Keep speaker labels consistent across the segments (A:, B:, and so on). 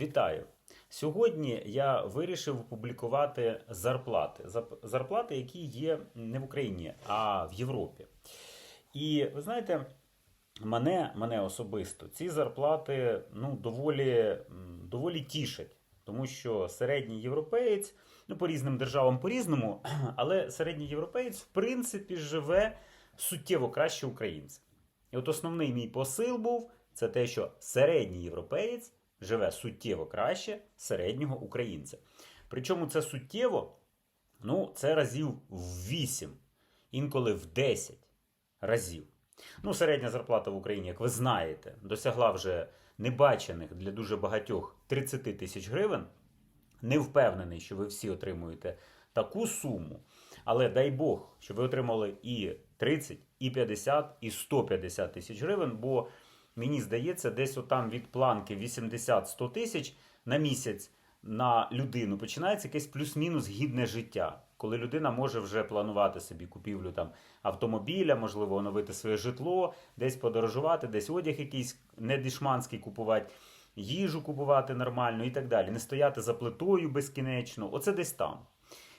A: Вітаю! Сьогодні я вирішив опублікувати зарплати. Зарплати, які є не в Україні, а в Європі. І ви знаєте, мене, мене особисто ці зарплати ну, доволі, доволі тішать, тому що середній європеєць, ну по різним державам по-різному, але середній європеєць, в принципі, живе суттєво краще українця. І от основний мій посил був це те, що середній європеєць живе суттєво краще середнього українця. Причому це суттєво, ну, це разів в 8, інколи в 10 разів. Ну, середня зарплата в Україні, як ви знаєте, досягла вже небачених для дуже багатьох 30 тисяч гривень. Не впевнений, що ви всі отримуєте таку суму. Але дай Бог, щоб ви отримали і 30, і 50, і 150 тисяч гривень, бо мені здається, десь отам від планки 80-100 тисяч на місяць на людину починається якесь плюс-мінус гідне життя. Коли людина може вже планувати собі купівлю там автомобіля, можливо, оновити своє житло, десь подорожувати, десь одяг якийсь недішманський купувати, їжу купувати нормально і так далі. Не стояти за плитою безкінечно. Оце десь там.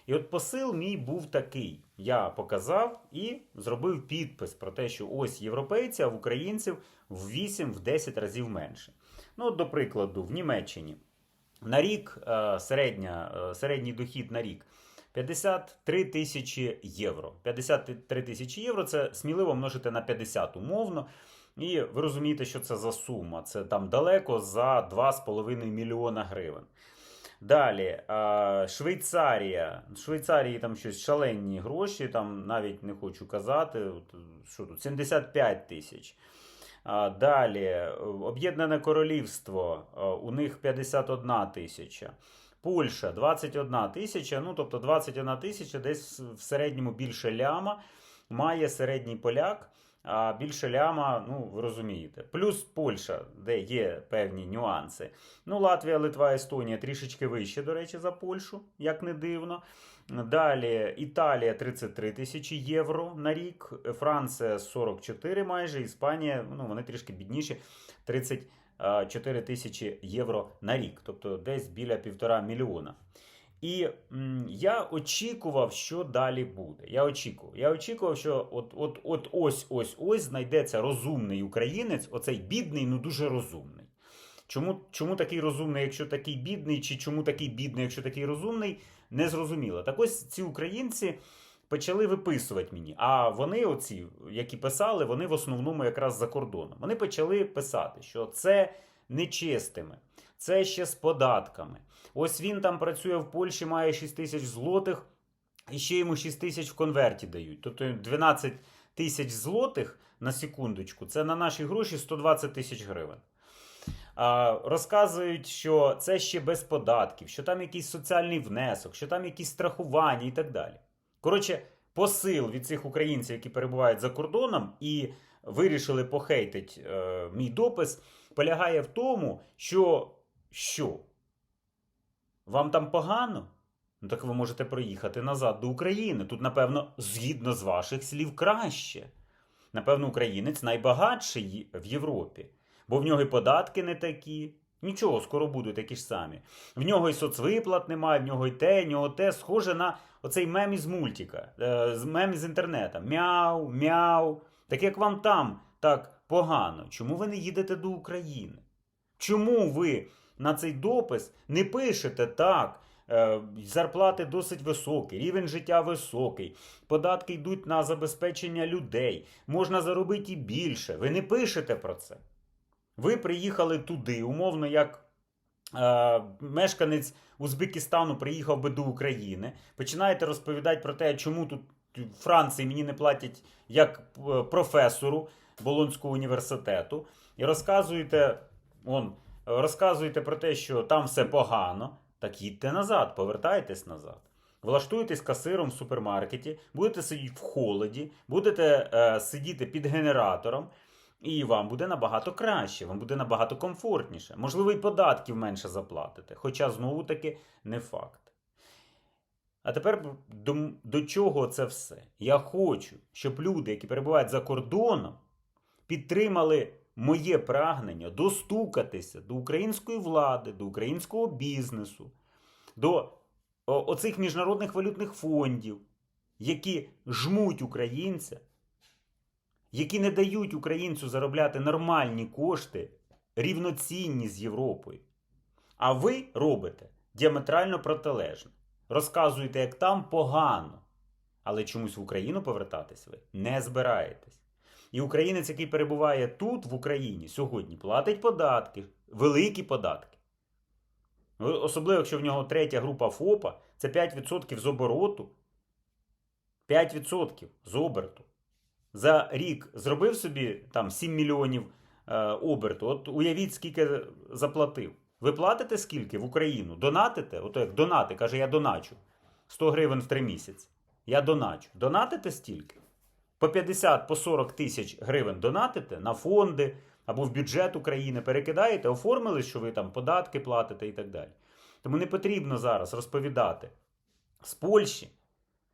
A: І от посил мій був такий: я показав і зробив підпис про те, що ось європейці, а в українців в 8-10 разів менше. Ну, от, до прикладу, в Німеччині на рік е, середня, е, середній дохід на рік 53 тисячі євро. 53 тисячі євро це сміливо множити на 50 умовно. І ви розумієте, що це за сума. Це там далеко за 2,5 мільйона гривень. Далі, е, Швейцарія. В Швейцарії там щось шалені гроші, там навіть не хочу казати. Що тут? 75 тисяч. Далі, е, Об'єднане Королівство, е, у них 51 тисяча. Польща 21 тисяча, ну тобто 21 тисяча, десь в середньому більше ляма має середній поляк, а більше ляма, ну ви розумієте. Плюс Польща, де є певні нюанси. Ну, Латвія, Литва, Естонія трішечки вище, до речі, за Польщу, як не дивно. Далі Італія 33 тисячі євро на рік, Франція 44 майже, Іспанія, ну вони трішки бідніші, 34 тисячі євро на рік, тобто десь біля півтора мільйона. І я очікував, що далі буде. Я очікував. Я очікував, що от, от, от ось ось ось знайдеться розумний українець, оцей бідний, ну дуже розумний. Чому, чому такий розумний, якщо такий бідний, чи чому такий бідний, якщо такий розумний, не зрозуміло. Так ось ці українці почали виписувати мені. А вони, оці, які писали, вони в основному якраз за кордоном. Вони почали писати, що це нечистиме, це ще з податками. Ось він там працює в Польщі, має 6 тисяч злотих, і ще йому 6 тисяч в конверті дають. Тобто 12 тисяч злотих на секундочку, це на наші гроші 120 тисяч гривень. А, розказують, що це ще без податків, що там якийсь соціальний внесок, що там якісь страхування і так далі. Коротше, посил від цих українців, які перебувають за кордоном і вирішили похейтить е, мій допис, полягає в тому, що що? Вам там погано? Ну так ви можете проїхати назад до України. Тут, напевно, згідно з ваших слів, краще. Напевно, українець найбагатший в Європі, бо в нього і податки не такі. Нічого, скоро будуть такі ж самі. В нього і соцвиплат немає, в нього і те, в нього те. Схоже на оцей мем із мультика, е, мем із інтернету. Мяу, мяу. Так як вам там так погано, чому ви не їдете до України? Чому ви на цей допис не пишете так? е, Зарплати досить високі, рівень життя високий, податки йдуть на забезпечення людей, можна заробити і більше. Ви не пишете про це. Ви приїхали туди, умовно, як е, мешканець Узбекистану приїхав би до України, починаєте розповідати про те, чому тут в Франції мені не платять як е, професору Болонського університету, і розказуєте, он, розказуєте про те, що там все погано. Так їдьте назад, повертайтесь назад. Влаштуєтесь касиром в супермаркеті, будете сидіти в холоді, будете е, сидіти під генератором, і вам буде набагато краще, вам буде набагато комфортніше. Можливо, і податків менше заплатите, хоча знову таки не факт. А тепер до, до чого це все? Я хочу, щоб люди, які перебувають за кордоном, підтримали моє прагнення достукатися до української влади, до українського бізнесу, до оцих міжнародних валютних фондів, які жмуть українця, які не дають українцю заробляти нормальні кошти, рівноцінні з Європою. А ви робите діаметрально протилежне. Розказуєте, як там погано. Але чомусь в Україну повертатись ви не збираєтесь. І українець, який перебуває тут, в Україні, сьогодні, платить податки, великі податки. Особливо, якщо в нього третя група ФОПа, це 5% з обороту. 5% з оберту. За рік зробив собі там 7 мільйонів е, оберту. От уявіть, скільки заплатив. Ви платите скільки в Україну? Донатите? Ото як донати, каже, я доначу. 100 гривень в 3 місяці. Я доначу. Донатите стільки? По 50, по 40 тисяч гривень донатите на фонди або в бюджет України перекидаєте, оформили, що ви там податки платите і так далі. Тому не потрібно зараз розповідати з Польщі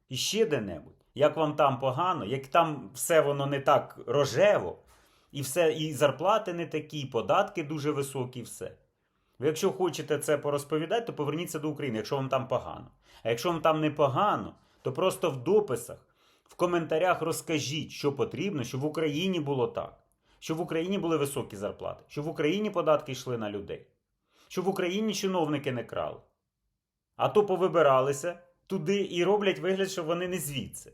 A: і ще де-небудь, як вам там погано, як там все воно не так рожево, і все, і зарплати не такі, і податки дуже високі, і все. Ви якщо хочете це порозповідати, то поверніться до України, якщо вам там погано. А якщо вам там не погано, то просто в дописах, в коментарях розкажіть, що потрібно, щоб в Україні було так. Щоб в Україні були високі зарплати, щоб в Україні податки йшли на людей, щоб в Україні чиновники не крали. А то повибиралися туди і роблять вигляд, що вони не звідси.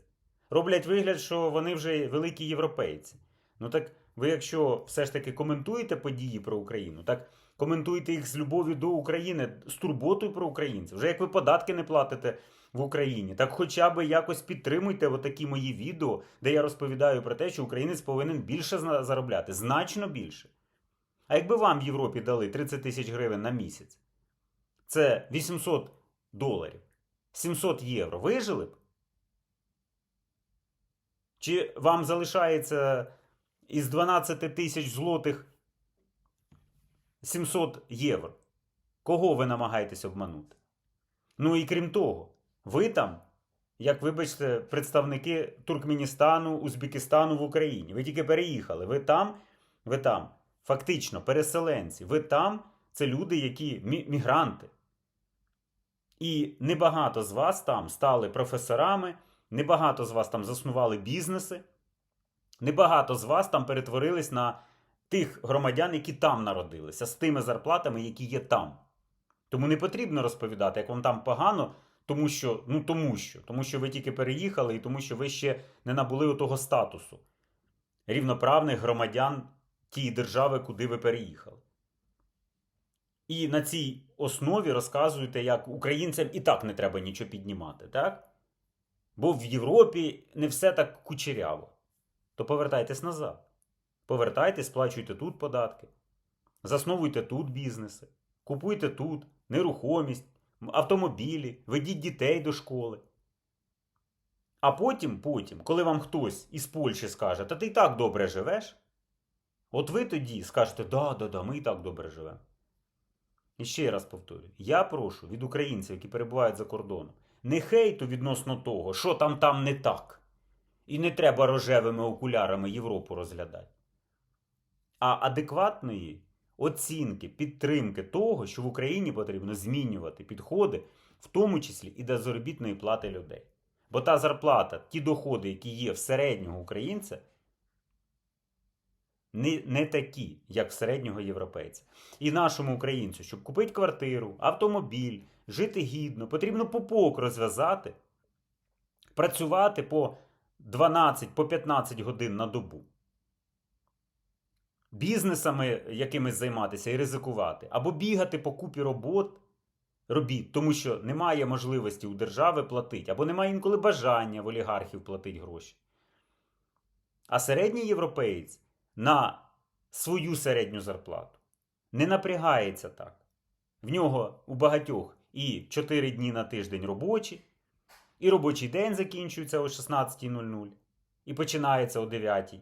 A: Роблять вигляд, що вони вже великі європейці. Ну так ви, якщо все ж таки коментуєте події про Україну, так коментуйте їх з любов'ю до України, з турботою про українців. Вже як ви податки не платите в Україні, так хоча б якось підтримуйте отакі мої відео, де я розповідаю про те, що українець повинен більше заробляти, значно більше. А якби вам в Європі дали 30 тисяч гривень на місяць, це 800 доларів, 700 євро, вижили б? Чи вам залишається із 12 тисяч злотих 700 євро? Кого ви намагаєтесь обманути? Ну і крім того, ви там, як вибачте, представники Туркменістану, Узбекистану в Україні. Ви тільки переїхали. Ви там, ви там, фактично, переселенці. Ви там це люди, які мігранти. І небагато з вас там стали професорами, небагато з вас там заснували бізнеси, небагато з вас там перетворились на тих громадян, які там народилися, з тими зарплатами, які є там. Тому не потрібно розповідати, як вам там погано, тому що, ну тому що, тому що ви тільки переїхали і тому що ви ще не набули того статусу рівноправних громадян тієї держави, куди ви переїхали. І на цій основі розказуєте, як українцям і так не треба нічого піднімати, так? Бо в Європі не все так кучеряво. То повертайтесь назад. Повертайтесь, сплачуйте тут податки, засновуйте тут бізнеси, купуйте тут нерухомість, автомобілі, ведіть дітей до школи. А потім, потім, коли вам хтось із Польщі скаже, та ти і так добре живеш, от ви тоді скажете, да, да, да, ми і так добре живемо. І ще раз повторюю: я прошу від українців, які перебувають за кордоном, не хейту відносно того, що там там не так. І не треба рожевими окулярами Європу розглядати. А адекватної оцінки, підтримки того, що в Україні потрібно змінювати підходи, в тому числі і до заробітної плати людей. Бо та зарплата, ті доходи, які є в середнього українця, не, не такі, як в середнього європейця. І нашому українцю, щоб купити квартиру, автомобіль, жити гідно, потрібно пупок розв'язати, працювати по 12, по 15 годин на добу. Бізнесами якимись займатися і ризикувати, або бігати по купі робот, робіт, тому що немає можливості у держави платити, або немає інколи бажання в олігархів платити гроші. А середній європеєць на свою середню зарплату не напрягається так. В нього у багатьох і 4 дні на тиждень робочі, і робочий день закінчується о 16.00 і починається о 9.00.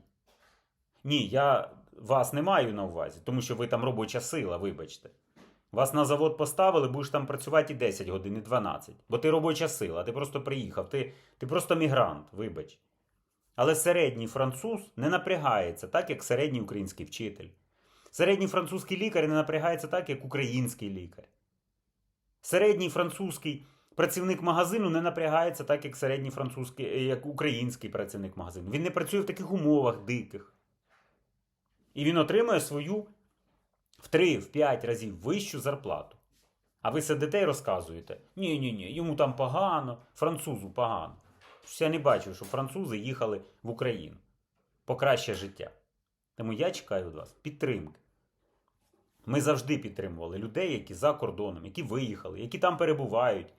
A: Ні, я вас не маю на увазі, тому що ви там робоча сила, вибачте. Вас на завод поставили, будеш там працювати і 10 годин, і 12. Бо ти робоча сила, ти просто приїхав, ти, ти просто мігрант, вибач. Але середній француз не напрягається так, як середній український вчитель. Середній французький лікар не напрягається так, як український лікар. Середній французький працівник магазину не напрягається так, як середній французький, як український працівник магазину. Він не працює в таких умовах диких. І він отримує свою в 3-5 разів вищу зарплату. А ви сидите і розказуєте: ні, ні, ні, йому там погано, французу погано. Я не бачив, що французи їхали в Україну по краще життя. Тому я чекаю від вас підтримки. Ми завжди підтримували людей, які за кордоном, які виїхали, які там перебувають,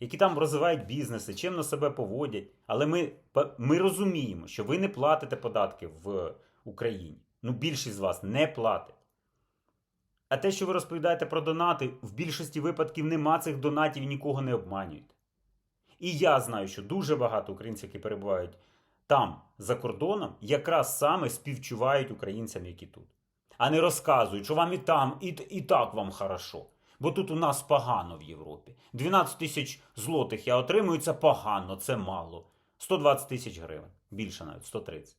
A: які там розвивають бізнеси, чимно себе поводять. Але ми, ми розуміємо, що ви не платите податки в Україні. Ну, більшість з вас не платить. А те, що ви розповідаєте про донати, в більшості випадків нема цих донатів і нікого не обманюєте. І я знаю, що дуже багато українців, які перебувають там, за кордоном, якраз саме співчувають українцям, які тут. А не розказують, що вам і там, і, і так вам хорошо. Бо тут у нас погано в Європі. 12 тисяч злотих я отримую, це погано, це мало. 120 тисяч гривень. Більше навіть 130.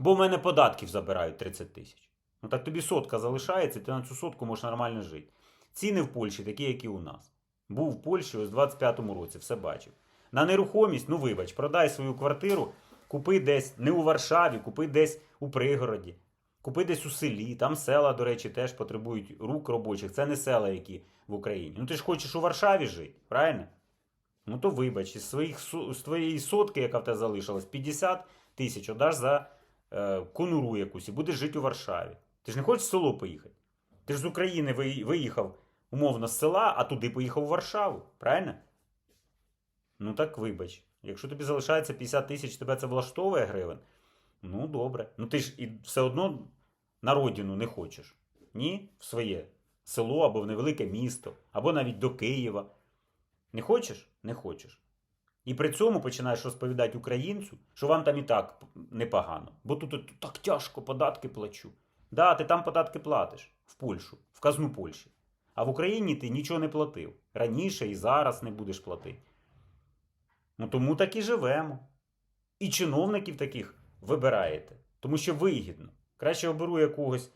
A: Бо в мене податків забирають 30 тисяч. Ну так тобі сотка залишається, ти на цю сотку можеш нормально жити. Ціни в Польщі такі, як і у нас. Був в Польщі ось в 25-му році, все бачив. На нерухомість, ну вибач, продай свою квартиру, купи десь не у Варшаві, купи десь у пригороді, купи десь у селі. Там села, до речі, теж потребують рук робочих. Це не села, які в Україні. Ну ти ж хочеш у Варшаві жити, правильно? Ну то вибач, із, своїх, з твоєї сотки, яка в тебе залишилась, 50 тисяч отдаш за конуру якусь і будеш жити у Варшаві. Ти ж не хочеш в село поїхати? Ти ж з України виїхав, умовно, з села, а туди поїхав у Варшаву, правильно? Ну так вибач. Якщо тобі залишається 50 тисяч, тебе це влаштовує гривень. Ну, добре. Ну ти ж і все одно на родину не хочеш. Ні? В своє село або в невелике місто, або навіть до Києва. Не хочеш? Не хочеш. І при цьому починаєш розповідати українцю, що вам там і так непогано. Бо тут, так тяжко податки плачу. Да, ти там податки платиш в Польщу, в казну Польщі. А в Україні ти нічого не платив. Раніше і зараз не будеш платити. Ну тому так і живемо. І чиновників таких вибираєте. Тому що вигідно. Краще оберу якогось,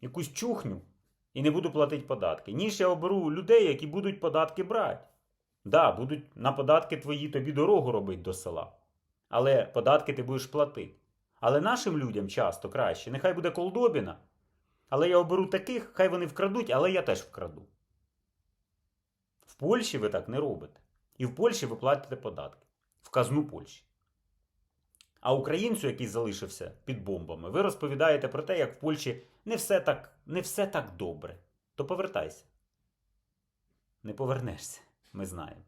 A: якусь чухню і не буду платити податки. Ніж я оберу людей, які будуть податки брати. Да, будуть на податки твої тобі дорогу робити до села. Але податки ти будеш платити. Але нашим людям часто краще. Нехай буде колдобіна. Але я оберу таких, хай вони вкрадуть, але я теж вкраду. В Польщі ви так не робите. І в Польщі ви платите податки в казну Польщі. А українцю, який залишився під бомбами, ви розповідаєте про те, як в Польщі не все так, не все так добре. То повертайся. Не повернешся, ми знаємо.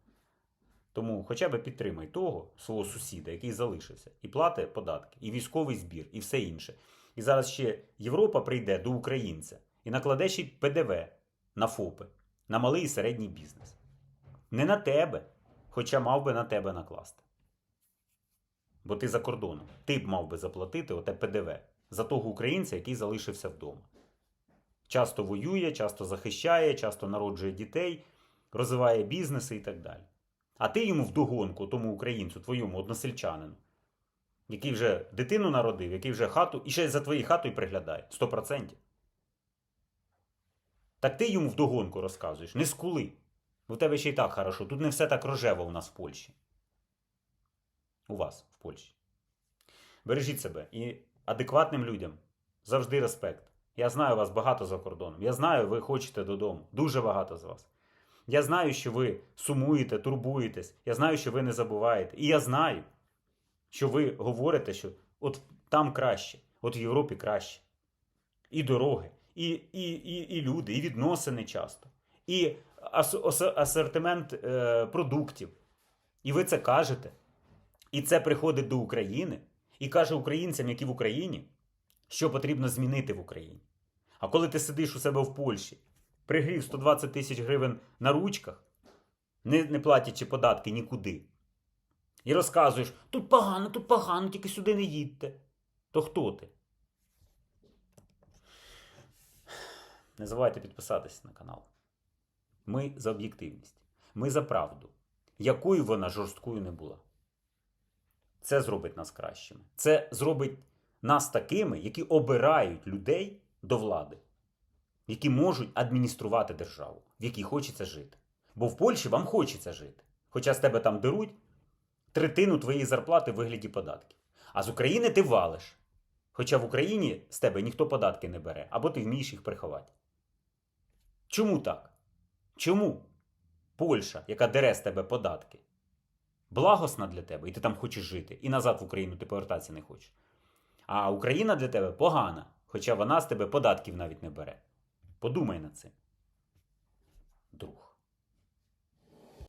A: Тому хоча б підтримай того свого сусіда, який залишився, і платить податки, і військовий збір, і все інше. І зараз ще Європа прийде до українця і накладе ще ПДВ на ФОПи, на малий і середній бізнес. Не на тебе, хоча мав би на тебе накласти. Бо ти за кордоном. Ти б мав би заплатити оте ПДВ за того українця, який залишився вдома. Часто воює, часто захищає, часто народжує дітей, розвиває бізнеси і так далі. А ти йому вдогонку, тому українцю, твоєму односельчанину, який вже дитину народив, який вже хату і ще за твоєю хатою приглядає 100%. Так ти йому вдогонку розказуєш, не скули. У тебе ще й так хорошо. Тут не все так рожево у нас в Польщі. У вас в Польщі. Бережіть себе і адекватним людям завжди респект. Я знаю вас багато за кордоном. Я знаю, ви хочете додому. Дуже багато з вас. Я знаю, що ви сумуєте, турбуєтесь. Я знаю, що ви не забуваєте. І я знаю, що ви говорите, що от там краще, от в Європі краще. І дороги, і, і, і, і люди, і відносини часто. І асортимент е, продуктів. І ви це кажете. І це приходить до України і каже українцям, які в Україні, що потрібно змінити в Україні. А коли ти сидиш у себе в Польщі, пригрів 120 тисяч гривень на ручках, не, не платячи податки нікуди, і розказуєш, тут погано, тут погано, тільки сюди не їдьте. То хто ти? Не забувайте підписатися на канал. Ми за об'єктивність. Ми за правду, якою вона жорсткою не була. це зробить нас кращими. Це зробить нас такими, які обирають людей до влади, які можуть адмініструвати державу, в якій хочеться жити. Бо в Польщі вам хочеться жити. Хоча з тебе там деруть третину твоєї зарплати в вигляді податків. А з України ти валиш. Хоча в Україні з тебе ніхто податки не бере, або ти вмієш їх приховати. Чому так? Чому Польща, яка дере з тебе податки, благосна для тебе, і ти там хочеш жити, і назад в Україну ти повертатися не хочеш. А Україна для тебе погана, хоча вона з тебе податків навіть не бере. Подумай над цим. Друг.